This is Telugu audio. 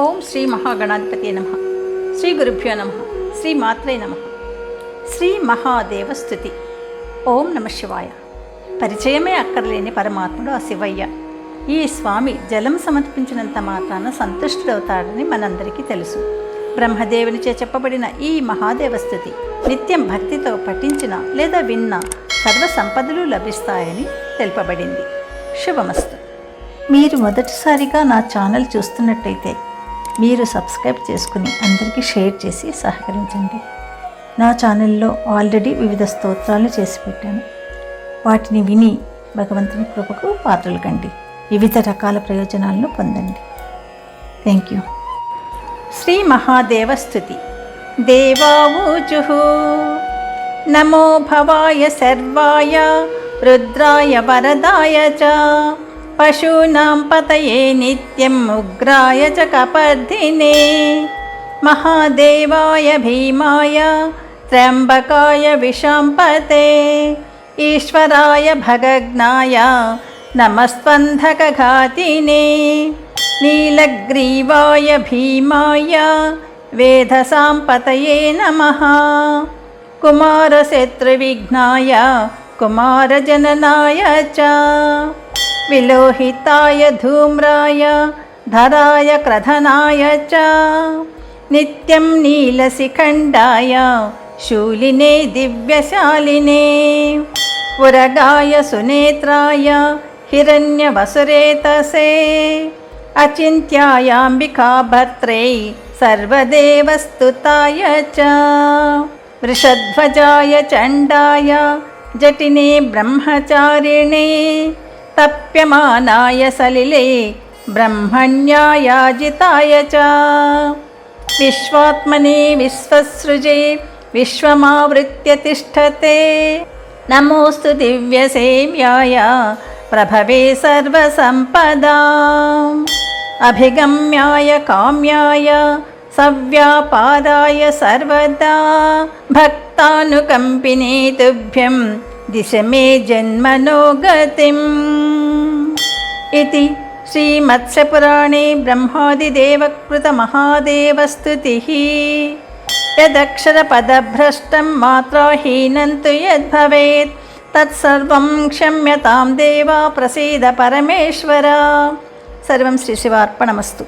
ఓం శ్రీ మహాగణాధిపతి నమ. శ్రీ గురుభ్యో నమ. శ్రీ మాత్రే నమ. శ్రీ మహాదేవస్థుతి. ఓం నమ శివాయ. పరిచయమే అక్కర్లేని పరమాత్ముడు ఆ శివయ్య. ఈ స్వామి జలం సమర్పించినంత మాత్రాన సంతుష్టుడవుతాడని మనందరికీ తెలుసు. బ్రహ్మదేవునిచే చెప్పబడిన ఈ మహాదేవస్థుతి నిత్యం భక్తితో పఠించిన లేదా విన్న సర్వ సంపదలు లభిస్తాయని తెలుపబడింది. శుభమస్తు. మీరు మొదటిసారిగా నా ఛానల్ చూస్తున్నట్టయితే మీరు సబ్స్క్రైబ్ చేసుకుని అందరికీ షేర్ చేసి సహకరించండి. నా ఛానల్లో ఆల్రెడీ వివిధ స్తోత్రాలు చేసి పెట్టాను. వాటిని విని భగవంతుని కృపకు పాత్రలు కండి. వివిధ రకాల ప్రయోజనాలను పొందండి. థ్యాంక్ యూ శ్రీ మహాదేవస్థుతి దేవావూచు నమో భవాయ సర్వాయ రుద్రాయ వరదాయ చ. పశూనాం పతయే నిత్యం ఉగ్రాయ చ కపర్ధినే. మహాదేవాయ భీమాయ త్ర్యంబకాయ విశాంపతే. ఈశ్వరాయ భగజ్ఞాయ నమస్వంధకఘాతినే నీలగ్రీవాయ భీమాయ వేదసాంపతయే నమః. కుమారశత్రువిఘ్నాయ కుమారజననాయ చ. విలోహితాయ विलोहिताय धूम्राय धराय क्रधनाय च। नित्यं नीलशिखण्डाय शूलिने दिव्यशालिने। उरगाय सुनेत्राय हिरण्यवसुरेतसे। अचिन्त्यायाम्बिकाभद्रै सर्वदेवस्तुताय च। वृषध्वजाय चण्डाय जटिने ब्रह्मचारिणे। సలిలే బ్రహ్మణ్యాయాజితాయ చ విశ్వాత్మనే విశ్వసృజే విశ్వమావృత్య తిష్టతే నమోస్తు దివ్యసేవ్యాయ ప్రభవే సర్వసంపదా అభిగమ్యాయ కామ్యాయ సవ్యాపాదాయ సర్వదా భక్తానుకంపినే తుభ్యం దిశ మే జన్మనో గతిం ఇది శ్రీమత్స్యపురాణే బ్రహ్మాదిదేవకృతమహాదేవస్తుతిः యదక్షరపదభ్రష్టం మాత్రాహీనం తు యద్భవేత్ తత్సర్వం క్షమ్యతాం దేవా ప్రసీద పరమేశ్వర సర్వం శ్రీ శివార్పణమస్తు